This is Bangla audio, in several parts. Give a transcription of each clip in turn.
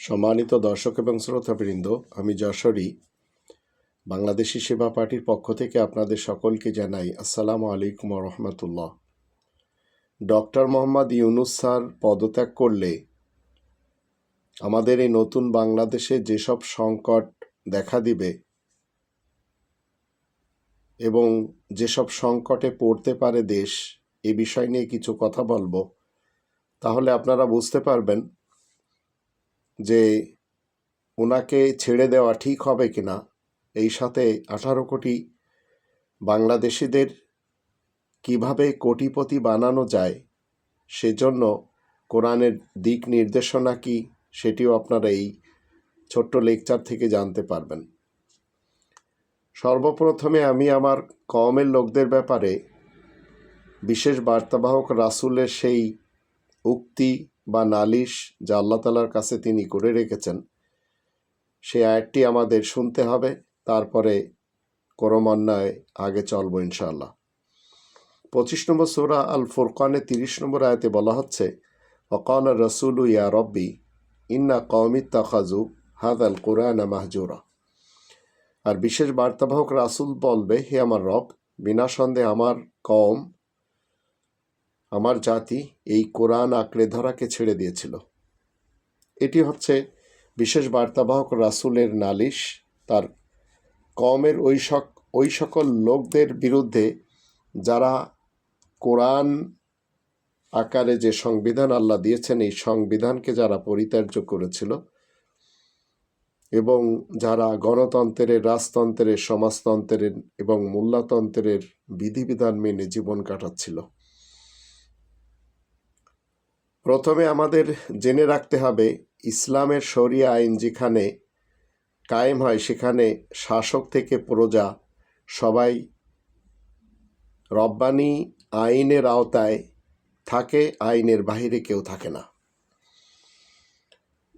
সম্মানিত দর্শক এবং শ্রোতাবৃন্দ, আমি যশোরী। বাংলাদেশি সেবা পার্টির পক্ষ থেকে আপনাদের সকলকে জানাই আসসালামু আলাইকুম রহমতুল্লাহ। ডক্টর মোহাম্মদ ইউনুস স্যার পদত্যাগ করলে আমাদের এই নতুন বাংলাদেশে যেসব সংকট দেখা দিবে এবং যেসব সংকটে পড়তে পারে দেশ, এ বিষয় নিয়ে কিছু কথা বলব। তাহলে আপনারা বুঝতে পারবেন যে ওনাকে ছেড়ে দেওয়া ঠিক হবে কি না, এই সাথে আঠারো কোটি বাংলাদেশিদের কীভাবে কোটিপতি বানানো যায়, সেজন্য কোরআনের দিক নির্দেশনা কি, সেটিও আপনারা এই ছোট্ট লেকচার থেকে জানতে পারবেন। সর্বপ্রথমে আমি আমার কমের লোকদের ব্যাপারে বিশেষ বার্তাবাহক রাসুলের সেই উক্তি বা নালিশ যা আল্লাহ তালার কাছে তিনি করে রেখেছেন, সেই আয়াতটি আমাদের শুনতে হবে, তারপরে করমান্যায় আগে চলবো ইনশাআল্লাহ। পঁচিশ নম্বর সুরা আল ফুরকানের তিরিশ নম্বর আয়াতে বলা হচ্ছে অকাল রসুল ইয়া রব্বি, ইন্না কৌমিত তাখাজু হাদ আল কোরআন মাহজুরা। আর বিশেষ বার্তাবাহক রাসুল বলবে, হে আমার রব, বিনা সন্দেহে আমার কম আমার জাতি এই কোরআন আঁকড়ে ধরাকে ছেড়ে দিয়েছিল। এটি হচ্ছে বিশেষ বার্তাবাহক রাসুলের নালিশ, তার কমের ওই সক, ওই সকল লোকদের বিরুদ্ধে যারা কোরআন আকারে যে সংবিধান আল্লাহ দিয়েছেন, এই সংবিধানকে যারা পরিত্যাজ্য করেছিল এবং যারা গণতন্ত্রের, রাজতন্ত্রের, সমাজতন্ত্রের এবং মূল্যতন্ত্রের বিধিবিধান মেনে জীবন কাটাচ্ছিল। প্রথমে আমাদের জেনে রাখতে হবে, ইসলামের শরিয়া আইন যেখানে কায়েম হয় সেখানে শাসক থেকে প্রজা সবাই রব্বানি আইনের আওতায় থাকে, আইনের বাহিরে কেউ থাকে না।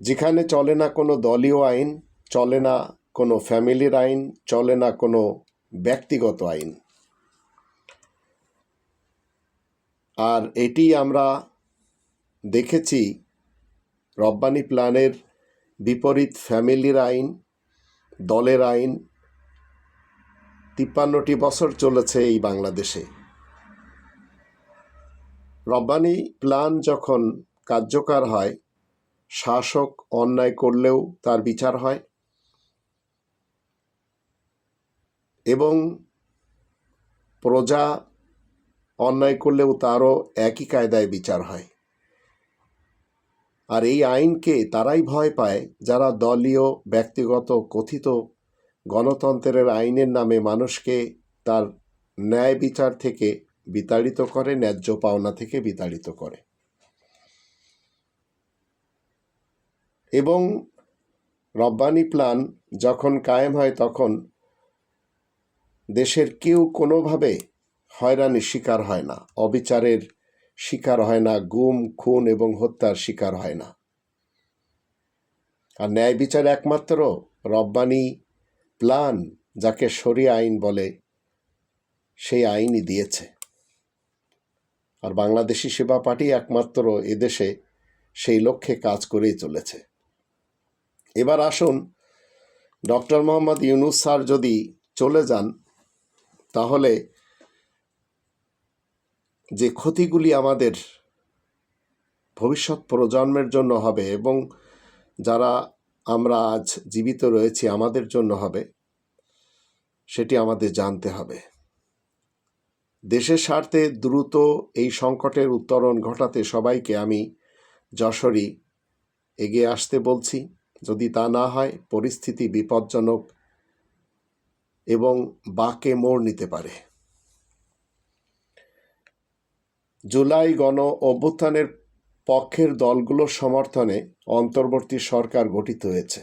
যেখানে চলে না কোনো দলীয় আইন, চলে না কোনো ফ্যামিলির আইন, চলে না কোনো ব্যক্তিগত আইন। আর এটি আমরা দেখেছি রব্বানি প্ল্যানের বিপরীত ফ্যামিলির আইন, দলের আইন, তিপ্পান্নটি বছর চলেছে এই বাংলাদেশে। রব্বানি প্ল্যান যখন কার্যকর হয়, শাসক অন্যায় করলেও তার বিচার হয় এবং প্রজা অন্যায় করলেও তারও একই কায়দায় বিচার হয়। আর এই আইনকে তারাই ভয় পায় যারা দলীয়, ব্যক্তিগত, কথিত গণতন্ত্রের আইনের নামে মানুষকে তার ন্যায় বিচার থেকে বিতাড়িত করে, ন্যায্য পাওনা থেকে বিতাড়িত করে। এবং রব্বানি প্ল্যান যখন কায়েম হয় তখন দেশের কেউ কোনোভাবে হয়রানির শিকার হয় না। অবিচারের শিকার হয় না, গুম, খুন এবং হত্যার শিকার হয় না। আর ন্যায় বিচার একমাত্র রব্বানি প্ল্যান যাকে সরিয়া আইন বলে, সেই আইনই দিয়েছে। আর বাংলাদেশি সেবা পার্টি একমাত্র এদেশে সেই লক্ষ্যে কাজ করেই চলেছে। এবার আসুন, ডক্টর মোহাম্মদ ইউনুস স্যার যদি চলে যান, তাহলে যে ক্ষতিগুলি আমাদের ভবিষ্যৎ প্রজন্মের জন্য হবে এবং যারা আমরা আজ জীবিত রয়েছি আমাদের জন্য হবে, সেটি আমাদের জানতে হবে। দেশের স্বার্থে দ্রুত এই সংকটের উত্তরণ ঘটাতে সবাইকে আমি যশোরই এগিয়ে আসতে বলছি। যদি তা না হয়, পরিস্থিতি বিপজ্জনক এবং বাঁকে মোড় নিতে পারে। জুলাই গণ অভ্যুত্থানের পক্ষের দলগুলোর সমর্থনে অন্তর্বর্তী সরকার গঠিত হয়েছে।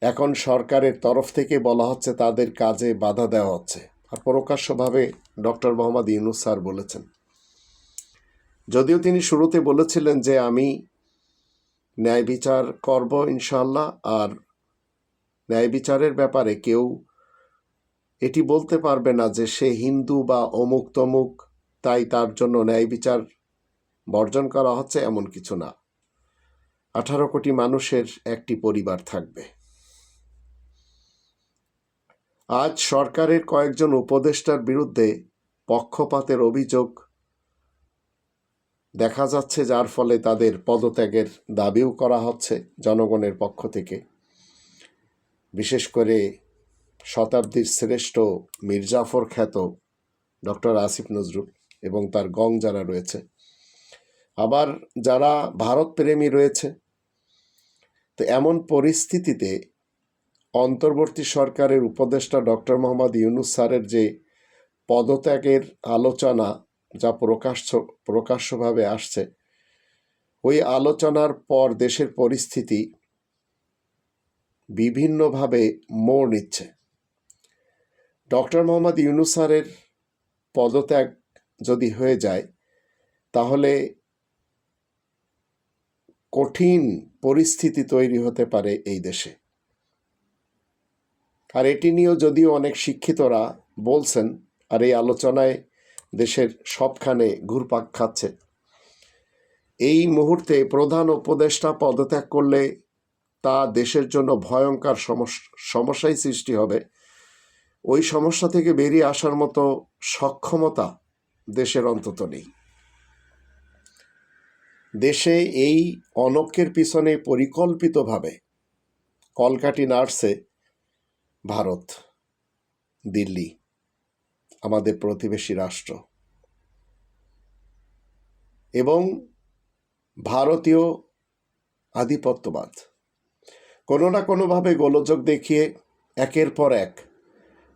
এখন সরকারের তরফ থেকে বলা হচ্ছে তাদের কাজে বাধা দেওয়া হচ্ছে। আর প্রকাশ্যভাবে ডক্টর মোহাম্মদ ইউনুস স্যার বলেছেন। যদিও তিনি শুরুতে বলেছিলেন যে আমি ন্যায় বিচার করব ইনশাল্লাহ আর ন্যায় বিচারের ব্যাপারে কেউ এটি বলতে পারবে না যে সে হিন্দু বা অমুক তমুক তাই তার জন্য ন্যায় বিচার বর্জন করা হচ্ছে এমন কিছু না। আঠারো কোটি মানুষের একটি পরিবার থাকবে। আজ সরকারের কয়েকজন উপদেষ্টার বিরুদ্ধে পক্ষপাতের অভিযোগ দেখা যাচ্ছে, যার ফলে তাদের পদত্যাগের দাবিও করা হচ্ছে জনগণের পক্ষ থেকে। বিশেষ করে শতাব্দীর শ্রেষ্ঠ মির্জাফর খ্যাত ডক্টর আসিফ নজরুল। এবং তার গং যারা রয়েছে। আবার যারা ভারত প্রেমী রয়েছে, তো এমন পরিস্থিতিতে অন্তর্বর্তী সরকারের উপদেষ্টা ডক্টর মোহাম্মদ ইউনুস স্যারের যে পদত্যাগের আলোচনা যা প্রকাশ্য, প্রকাশ্যভাবে আসছে, ওই আলোচনার পর দেশের পরিস্থিতি বিভিন্নভাবে মোড় নিচ্ছে। ডক্টর মোহাম্মদ ইউনুস স্যারের পদত্যাগ যদি হয়ে যায়, তাহলে কঠিন পরিস্থিতি তৈরি হতে পারে এই দেশে। আর এটি নিয়েও যদিও অনেক শিক্ষিতরা বলছেন, আর এই আলোচনায় দেশের সবখানে ঘুরপাক খাচ্ছে। এই মুহূর্তে প্রধান উপদেষ্টা পদত্যাগ করলে তা দেশের জন্য ভয়ঙ্কর সমস্যাই সৃষ্টি হবে। ওই সমস্যা থেকে বেরিয়ে আসার মতো সক্ষমতা দেশের অন্তত নেই। দেশে এই অনক্যের পিছনে পরিকল্পিতভাবে কলকাটি নার্সে ভারত, দিল্লি, আমাদের প্রতিবেশী রাষ্ট্র। এবং ভারতীয় আধিপত্যবাদ। কোনো না কোনোভাবে গোলযোগ দেখিয়ে একের পর এক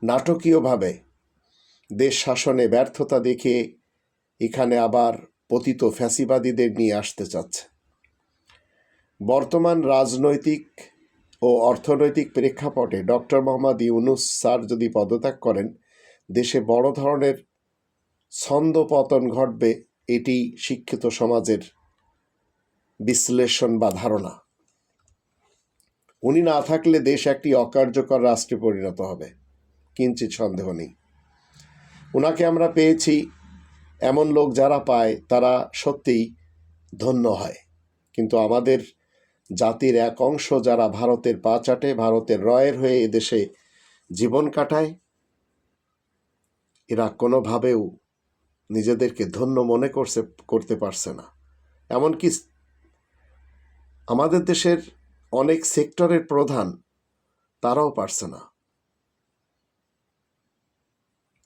নাটকীয়ভাবে দেশ শাসনে ব্যর্থতা দেখে এখানে আবার পতিত ফ্যাসিবাদীদের নিয়ে আসতে চাচ্ছে। বর্তমান রাজনৈতিক ও অর্থনৈতিক প্রেক্ষাপটে ডক্টর মোহাম্মদ ইউনুস স্যার যদি পদত্যাগ করেন, দেশে বড় ধরনের ছন্দ পতন ঘটবে এটি শিক্ষিত সমাজের বিশ্লেষণ বা ধারণা। উনি না থাকলে দেশ একটি অকার্যকর রাষ্ট্রে পরিণত হবে। কিঞ্চিত সন্দেহ নেই। ওনাকে আমরা পেয়েছি। এমন লোক যারা পায়, তারা সত্যিই ধন্য হয়। কিন্তু আমাদের জাতির এক অংশ যারা ভারতের পা চাটে, ভারতের রয়ের হয়ে এদেশে জীবন কাটায়, এরা কোনোভাবেও নিজেদেরকে ধন্য মনে করছে, করতে পারছে না। এমনকি আমাদের দেশের অনেক সেক্টরের প্রধান তারাও পারছে না।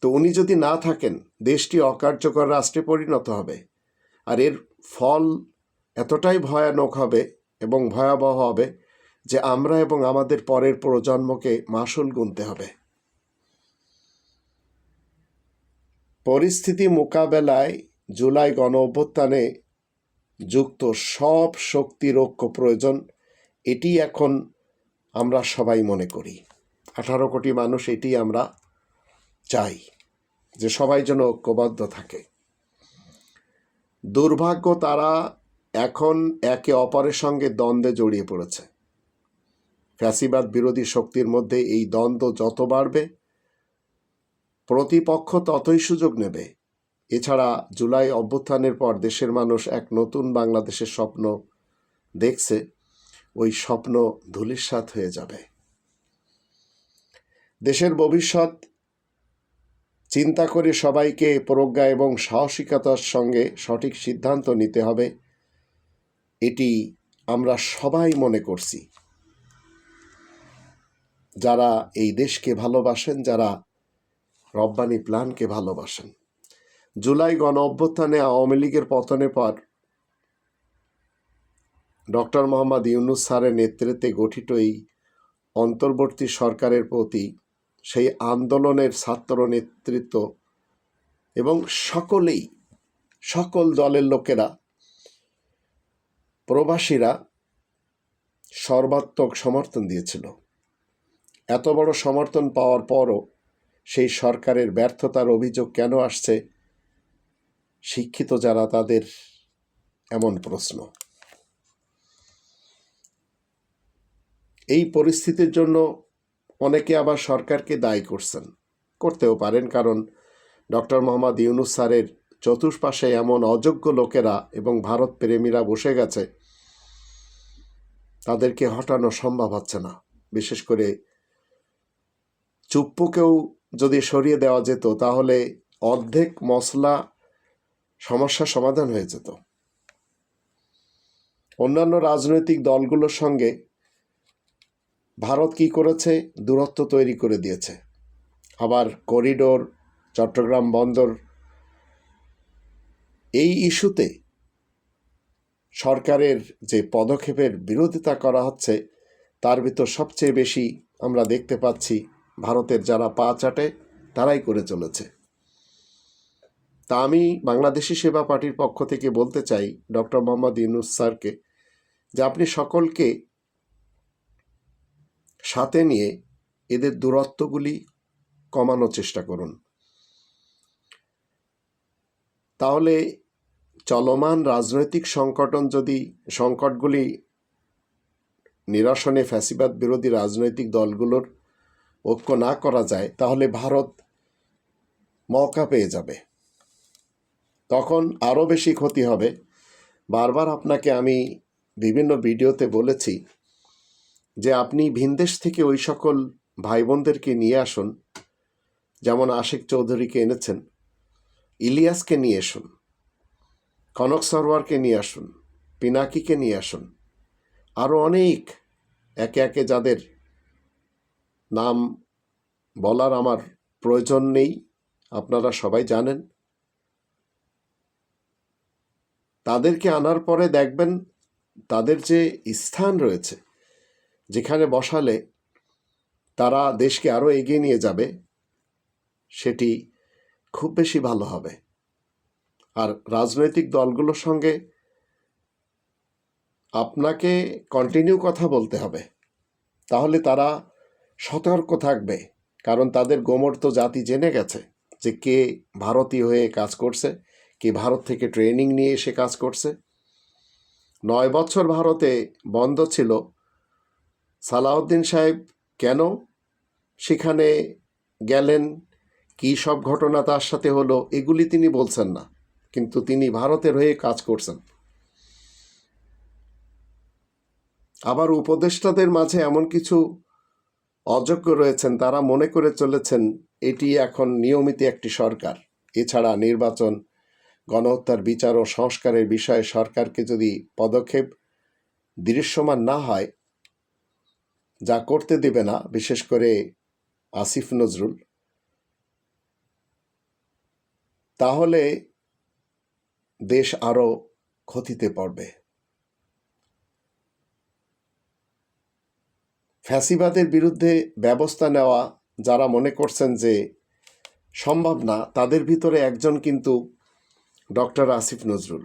তো উনি যদি না থাকেন, দেশটি অকার্যকর রাষ্ট্রে পরিণত হবে। আর এর ফল এতটাই ভয়ানক হবে এবং ভয়াবহ হবে যে আমরা এবং আমাদের পরের প্রজন্মকে মাসুল গুনতে হবে। পরিস্থিতি মোকাবেলায় জুলাই গণ অভ্যুত্থানে যুক্ত সব শক্তির ঐক্য প্রয়োজন, এটি এখন আমরা সবাই মনে করি। আঠারো কোটি মানুষ, এটি আমরা চাই যে সবাই যেন ঐক্যবদ্ধ থাকে। দুর্ভাগ্য তারা এখন একে অপরের সঙ্গে দ্বন্দ্বে জড়িয়ে পড়েছে। ফ্যাসিবাদ বিরোধী শক্তির মধ্যে এই দ্বন্দ্ব যত বাড়বে, প্রতিপক্ষ ততই সুযোগ নেবে। এছাড়া জুলাই অভ্যুত্থানের পর দেশের মানুষ এক নতুন বাংলাদেশের স্বপ্ন দেখছে, ওই স্বপ্ন ধূলিসাৎ হয়ে যাবে। দেশের ভবিষ্যৎ চিন্তা করে সবাইকে প্রজ্ঞা এবং সাহসিকতার সঙ্গে সঠিক সিদ্ধান্ত নিতে হবে। এটি আমরা সবাই মনে করছি। যারা এই দেশকে ভালোবাসেন, যারা রব্বানি প্ল্যানকে ভালোবাসেন। জুলাই গণ অভ্যুত্থানে আওয়ামী লীগের পতনের পর ডক্টর মোহাম্মদ ইউনুস স্যারের নেতৃত্বে গঠিত এই অন্তর্বর্তী সরকারের প্রতি সেই আন্দোলনের ছাত্র নেতৃত্ব এবং সকলেই, সকল দলের লোকেরা, প্রবাসীরা সর্বাত্মক সমর্থন দিয়েছিল। এত বড় সমর্থন পাওয়ার পরও সেই সরকারের ব্যর্থতার অভিযোগ কেন আসছে, শিক্ষিত যারা তাদের এমন প্রশ্ন। এই পরিস্থিতির জন্য অনেকে আবার সরকারকে দায়ী করছেন। করতেও পারেন, কারণ ডক্টর মোহাম্মদ ইউনুস স্যারের চতুষ্পাশে এমন অযোগ্য লোকেরা এবং ভারত প্রেমীরা বসে গেছে, তাদেরকে হটানো সম্ভব হচ্ছে না। বিশেষ করে চুপ্পুকেও যদি সরিয়ে দেওয়া যেত, তাহলে অর্ধেক মশলা সমস্যা সমাধান হয়ে যেত। অন্যান্য রাজনৈতিক দলগুলোর সঙ্গে ভারত কি করেছে? দূরত্ব তৈরি করে দিয়েছে। আবার করিডোর, চট্টগ্রাম বন্দর, এই ইস্যুতে সরকারের যে পদক্ষেপের বিরোধিতা করা হচ্ছে, তার ভিতর সবচেয়ে বেশি আমরা দেখতে পাচ্ছি ভারতের যারা পা চাটে, তারাই করে চলেছে। তা আমি বাংলাদেশি সেবা পার্টির পক্ষ থেকে বলতে চাই, ডক্টর মোহাম্মদ ইউনুস স্যারকে, যে আপনি সকলকে সাথে নিয়ে এদের দূরত্বগুলি কমানোর চেষ্টা করুন। তাহলে চলমান রাজনৈতিক সংকটন যদি, সংকটগুলি নিরসনে ফ্যাসিবাদ বিরোধী রাজনৈতিক দলগুলোর ঐক্য না করা যায়, তাহলে ভারত মৌকা পেয়ে যাবে। তখন আরও বেশি ক্ষতি হবে। বারবার আপনাকে আমি বিভিন্ন ভিডিওতে বলেছি যে আপনি ভিনদেশ থেকে ওই সকল ভাই বোনদেরকে নিয়ে আসুন। যেমন আশিক চৌধুরীকে এনেছেন, ইলিয়াসকে নিয়ে আসুন কনক সরওয়ারকে নিয়ে আসুন, পিনাকিকে নিয়ে আসুন আরও অনেক একে একে যাদের নাম বলার আমার প্রয়োজন নেই, আপনারা সবাই জানেন। তাদেরকে আনার পরে দেখবেন তাদের যে স্থান রয়েছে যেখানে বসালে তারা দেশকে আরও এগিয়ে নিয়ে যাবে, সেটি খুব বেশি ভালো হবে। আর রাজনৈতিক দলগুলোর সঙ্গে আপনাকে কন্টিনিউ কথা বলতে হবে। তাহলে তারা সতর্ক থাকবে, কারণ তাদের গোমর্ত জাতি জেনে গেছে যে কে ভারতীয় হয়ে কাজ করছে, কে ভারত থেকে ট্রেনিং নিয়ে এসে কাজ করছে। নয় বছর ভারতে বন্ধ ছিল সালাউদ্দিন সাহেব কেন সেখানে গেলেন? কী সব ঘটনা তার সাথে হলো? এগুলি তিনি বলছেন না, কিন্তু তিনি ভারতের হয়ে কাজ করছেন। আবার উপদেষ্টাদের মাঝে এমন কিছু অযোগ্য রয়েছেন, তারা মনে করে চলেছেন এটি এখন নিয়মিত একটি সরকার। এছাড়া নির্বাচন, গণহত্যার বিচার ও সংস্কারের বিষয়ে সরকারকে যদি পদক্ষেপ দৃশ্যমান না হয় যা করতে দেবে না, বিশেষ করে আসিফ নজরুল, তাহলে দেশ আরও ক্ষতিতে পড়বে। ফ্যাসিবাদের বিরুদ্ধে ব্যবস্থা নেওয়া যারা মনে করছেন যে সম্ভব না, তাদের ভিতরে একজন কিন্তু ডক্টর আসিফ নজরুল।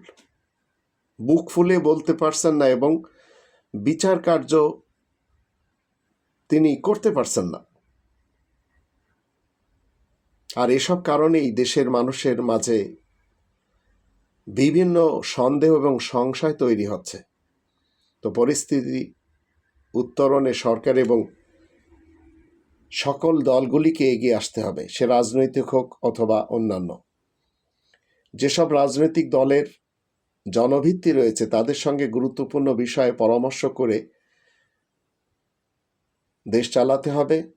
বুক ফুলে বলতে পারছেন না এবং বিচার কার্য তিনি করতে পারছেন না। আর এসব কারণেই দেশের মানুষের মাঝে বিভিন্ন সন্দেহ এবং সংশয় তৈরি হচ্ছে। তো পরিস্থিতি উত্তরণে সরকার এবং সকল দলগুলিকে এগিয়ে আসতে হবে, সে রাজনৈতিক হোক অথবা অন্যান্য। যেসব রাজনৈতিক দলের জনভিত্তি রয়েছে, তাদের সঙ্গে গুরুত্বপূর্ণ বিষয়ে পরামর্শ করে দেশ চালাতে হবে।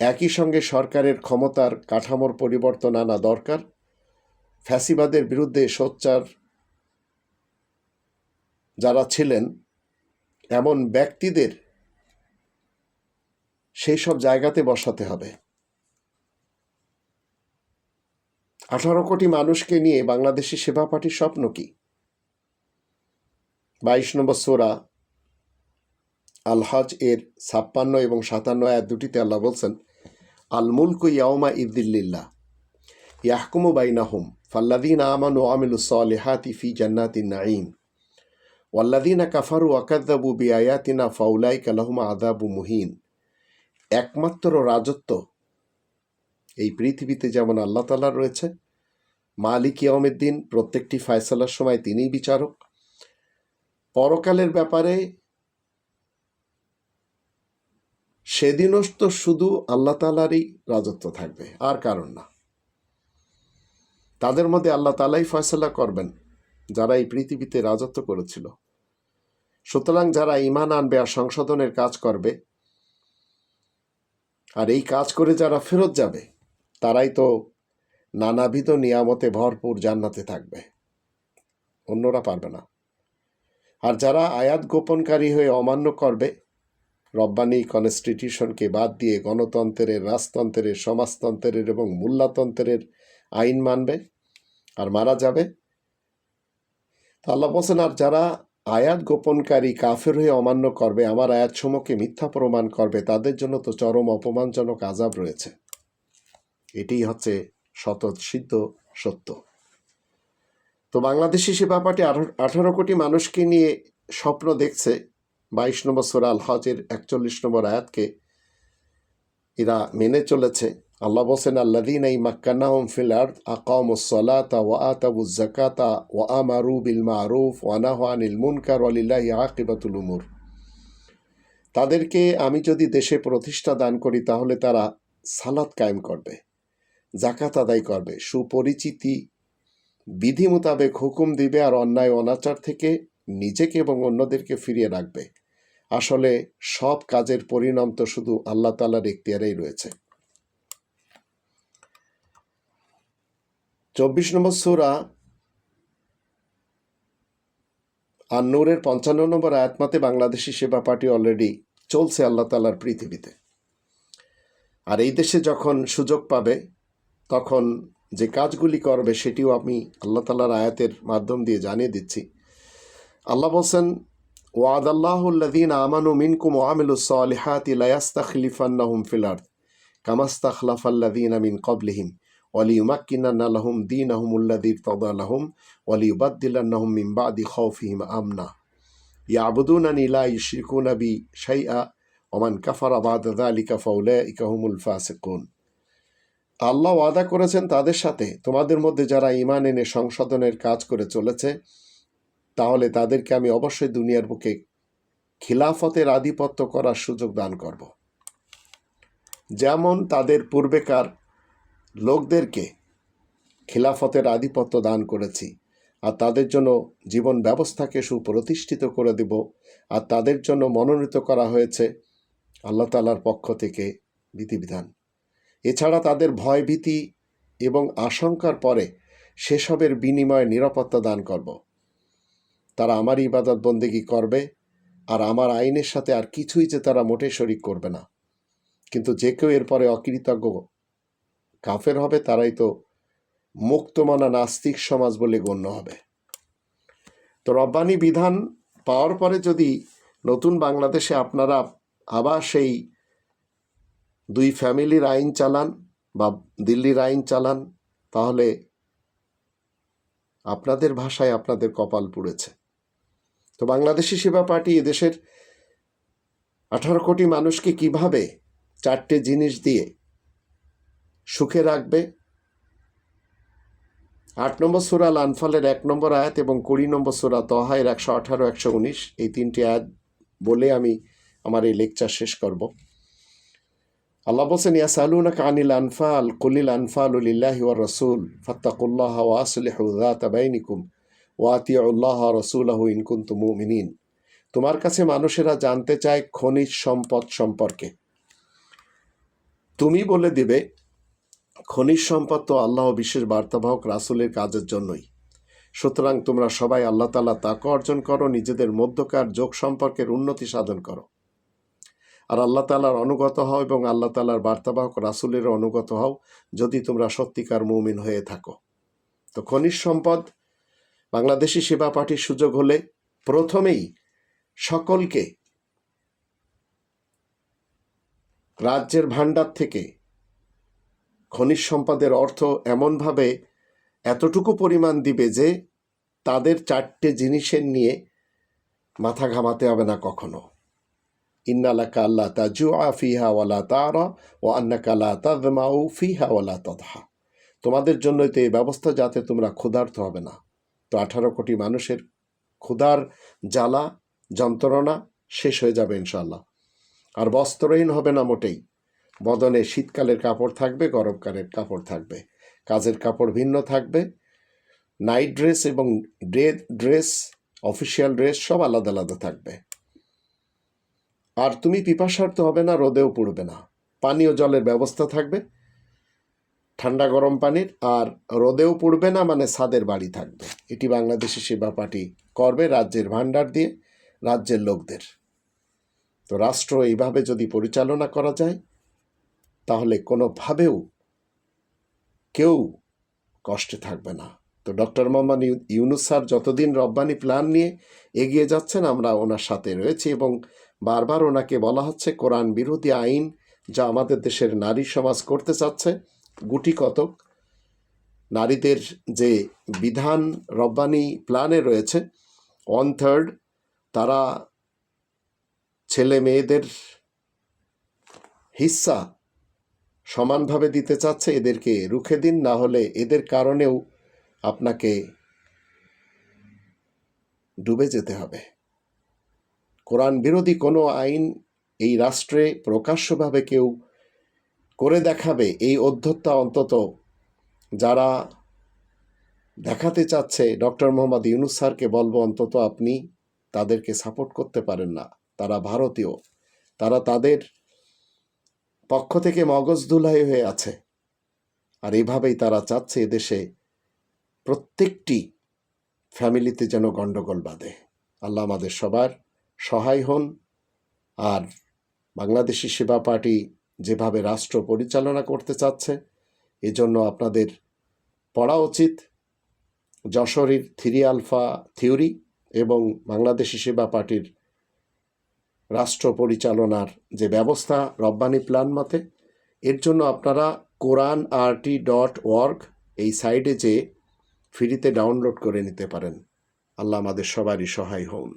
একই সঙ্গে সরকারের ক্ষমতার কাঠামোর পরিবর্তন আনা দরকার। ফ্যাসিবাদের বিরুদ্ধে সোচ্চার যারা ছিলেন, এমন ব্যক্তিদের সেই সব জায়গাতে বসাতে হবে। আঠারো কোটি মানুষকে নিয়ে বাংলাদেশি সেবা পার্টির স্বপ্ন কি? বাইশ নম্বর সোরা আল হজ এর ছাপ্পান্ন এবং সাতান্ন আয়াত দুটিতে আল্লাহ বলছেন আল মুলকু ইয়াউমা ইদ্দিল্লিল্লাহ ইয়াহকুমু বাইনাহুম ফাল্লাদিন আমানু আমিলু সালিহাতি ফি জান্নাতিন নাঈম ওয়াল্লাদিনা কাফারু আকাদ্দাবু বিআয়াতিনা ফাউলাইকা লাহুম আদাবু মুহিন। একমাত্র রাজত্ব এই পৃথিবীতে যেমন আল্লাহ তালার রয়েছে, মালিক ইয়মের দিন প্রত্যেকটি ফায়সালার সময় তিনিই বিচারক। পরকালের ব্যাপারে সেদিনও তো শুধু আল্লাহ তালারই রাজত্ব থাকবে, আর কারণ না। তাদের মধ্যে আল্লাহ তালাই ফয়সলা করবেন, যারা এই পৃথিবীতে রাজত্ব করেছিল। সুতরাং যারা ইমান আনবে আর সংশোধনের কাজ করবে, আর এই কাজ করে যারা ফেরত যাবে, তারাই তো নানাবিধ নিয়ামতে ভরপুর জান্নাতে থাকবে। অন্যরা পারবে না। আর যারা আয়াত গোপনকারী হয়ে অমান্য করবে রব্বানি কনস্টিটিউশনকে বাদ দিয়ে গণতন্ত্রের, রাজতন্ত্রের, সমাজতন্ত্রের এবং মূল্যতন্ত্রের আইন মানবে আর মারা যাবে। আল্লাহ বলছেন, আর যারা আয়াত গোপনকারী কাফের হয়ে অমান্য করবে, আমার আয়াতসমূহকে মিথ্যা প্রমাণ করবে, তাদের জন্য তো চরম অপমানজনক আজাব রয়েছে। এটি হচ্ছে শত সিদ্ধ, সত্য। তো বাংলাদেশি সেবা পার্টি আঠারো কোটি মানুষকে নিয়ে স্বপ্ন দেখছে। বাইশ নম্বর আল হজের একচল্লিশ নম্বর আয়াতকে এরা মেনে চলেছে। আল্লাহ বসেন আল্লাদিন এই মাক্কানাহম ফিল আকাম সলাতা ওয়া জাকাতা ওয়া আমারু বিল মারুফ ওয়ানাহানিল মুনকার ওয়ালিল্লাহি আকিবাতুল উমুর। তাদেরকে আমি যদি দেশে প্রতিষ্ঠা দান করি, তাহলে তারা সালাত কায়েম করবে জাকাত আদায় করবে। সুপরিচিতি বিধি মোতাবেক হুকুম দিবে আর অন্যায় অনাচার থেকে নিজেকে এবং অন্যদেরকে ফিরিয়ে রাখবে। আসলে সব কাজের পরিণাম তো শুধু আল্লাহ তালার এখতিয়ারেই রয়েছে। চব্বিশ নম্বর সুরা আর নূরের পঞ্চান্ন নম্বর আয়াতমাতে বাংলাদেশি সেবা পার্টি অলরেডি চলছে আল্লাহ তালার পৃথিবীতে। আর এই দেশে যখন সুযোগ পাবে, তখন যে কাজগুলি করবে সেটিও আমি আল্লাহ তালার আয়াতের মাধ্যম দিয়ে জানিয়ে দিচ্ছি। আল্লাহ বলছেন আমানু মিনকুম মিন মিন আমনা। ইয়াবুদুনানি লা ইউশরিকুনা বি শাইআ ওমান ফাসিকুন। আল্লাহ ওয়াদা করেছেন তাদের সাথে। তোমাদের মধ্যে যারা ইমান এনে সংশোধনের কাজ করে চলেছে তাহলে তাদেরকে আমি অবশ্যই দুনিয়ার বুকে খিলাফতের আধিপত্য করার সুযোগ দান করব। যেমন তাদের পূর্বেকার লোকদেরকে খিলাফতের আধিপত্য দান করেছি, আর তাদের জন্য জীবন ব্যবস্থাকে সুপ্রতিষ্ঠিত করে দেব, আর তাদের জন্য মনোনীত করা হয়েছে আল্লাহ তালার পক্ষ থেকে বিধিবিধান। এছাড়া তাদের ভয়ভীতি এবং আশঙ্কার পরে সেসবের বিনিময়ে নিরাপত্তা দান করব। তারা আমার ইবাদত বন্দেগি করবে? আর আমার আইনের সাথে আর কিছুই যে তারা মোটে শরিক করবে না। কিন্তু যে কেউ এরপরে অকৃতজ্ঞ কাফের হবে, তারাই তো মুক্তমানা নাস্তিক সমাজ বলে গণ্য হবে। তো রব্বানি বিধান পাওয়ার পরে যদি নতুন বাংলাদেশে আপনারা আবার সেই দুই ফ্যামিলির আইন চালান বা দিল্লির আইন চালান, তাহলে আপনাদের ভাষায় আপনাদের কপাল পুড়েছে। তো বাংলাদেশি সেবা পার্টি এদেশের আঠারো কোটি মানুষকে কীভাবে চারটে জিনিস দিয়ে সুখে রাখবে? আট নম্বর সুরা লানফালের এক নম্বর আয়াত এবং কুড়ি নম্বর সুরা তহায়ের একশো আঠারো, একশো উনিশ এই তিনটি আয়াত বলে আমি আমার এই লেকচার শেষ করব। আল্লাহ বলছেন, ইয়াসালুনাক কানিল আনফাল, কুলিল আনফাল উলিল্লাহি রাসূল, ফাত্তাকুল্লাহ ওয়া আসলিহু যাতা বাইনিকুম। ওয়া আতিউল্লাহ রাসূলাহু ইন কুনতুম মুমিনিন। তোমার কাছে মানুষেরা জানতে চায় খনিজ সম্পদ সম্পর্কে। তুমি বলে দিবে, খনিজ সম্পদ তো আল্লাহ বিশেষ বার্তাবাহক রাসূলের কাজের জন্যই। সুতরাং তোমরা সবাই আল্লাহ তাআলা তাকে অর্জন করো, নিজেদের মধ্যকার যোগ সম্পর্কের উন্নতি সাধন করো। আর আল্লাহ তালার অনুগত হও এবং আল্লাহ তালার বার্তাবাহক রাসুলের অনুগত হও যদি তোমরা সত্যিকার মৌমিন হয়ে থাকো। তো খনিজ সম্পদ বাংলাদেশি সেবা পার্টির সুযোগ হলে প্রথমেই সকলকে রাজ্যের ভাণ্ডার থেকে খনিজ সম্পদের অর্থ এমনভাবে এতটুকু পরিমাণ দিবে যে তাদের চারটে জিনিসের নিয়ে মাথা ঘামাতে হবে না কখনো। ইন্নালাকা আল্লাহ তাজু ফিহা ওয়ালা তারা ও আন্নাকা লা তাদমাউ ফিহা ওয়ালা তদহা। তোমাদের জন্যই তো এই ব্যবস্থা যাতে তোমরা ক্ষুধার্ত হবে না। তো আঠারো কোটি মানুষের ক্ষুধার জ্বালা, যন্ত্রণা শেষ হয়ে যাবে ইনশাল্লাহ আর বস্ত্রহীন হবে না মোটেই। বদনে শীতকালের কাপড় থাকবে, গরমকালের কাপড় থাকবে। কাজের কাপড় ভিন্ন থাকবে। নাইট ড্রেস এবং ডে ড্রেস, অফিসিয়াল ড্রেস সব আলাদা আলাদা থাকবে। আর তুমি পিপাসার্থ হবে না, রোদেও পড়বে না। পানীয় জলের ব্যবস্থা থাকবে। ঠান্ডা গরম পানির আর রোদেও পড়বে না মানে ছাদের বাড়ি থাকবে। এটি বাংলাদেশি সেবা পার্টি করবে রাজ্যের ভাণ্ডার দিয়ে, রাজ্যের লোকদের। তো রাষ্ট্র এইভাবে যদি পরিচালনা করা যায়, তাহলে কোনোভাবেও কেউ কষ্টে থাকবে না। তো ডক্টর মোহাম্মদ ইউ- ইউনুস স্যার যতদিন রব্বানি প্ল্যান নিয়ে এগিয়ে যাচ্ছেন, আমরা ওনার সাথে রয়েছি এবং বারবার ওনাকে বলা হচ্ছে, কোরআন বিরোধী আইন যা আমাদের দেশের নারী সমাজ করতে চাচ্ছে গুটি কতক নারীদের যে বিধান রব্বানি প্ল্যানে রয়েছে ওয়ান থার্ড তারা ছেলে মেয়েদের হিস্সা সমানভাবে দিতে চাচ্ছে, এদেরকে রুখে দিন, না হলে এদের কারণেও আপনাকে ডুবে যেতে হবে। কোরআন বিরোধী কোনো আইন এই রাষ্ট্রে প্রকাশ্যভাবে কেউ করে দেখাবে এই অধ্যত্তা অন্তত যারা দেখাতে চাচ্ছে ডক্টর মোহাম্মদ ইউনুস স্যারকে বলব অন্তত আপনি তাদেরকে সাপোর্ট করতে পারেন না। তারা ভারতীয়। তারা তাদের পক্ষ থেকে মগজ ধুলাই হয়ে আছে। আর এভাবেই তারা চাচ্ছে এদেশে প্রত্যেকটি ফ্যামিলিতে যেন গণ্ডগোল বাঁধে। আল্লাহ আমাদের সবার সহায় হন। আর বাংলাদেশি সেবা পার্টি যেভাবে রাষ্ট্র পরিচালনা করতে চাচ্ছে, এজন্য আপনাদের পড়া উচিত যশোরীর থ্রি আলফা থিওরি এবং বাংলাদেশি সেবা পার্টির রাষ্ট্র পরিচালনার যে ব্যবস্থা রব্বানি প্ল্যান মতে এর জন্য আপনারা কোরআন আরটি ডট ওয়ার্ক এই সাইটে যে ফ্রিতে ডাউনলোড করে নিতে পারেন। আল্লাহ আমাদের সবারই সহায় হন।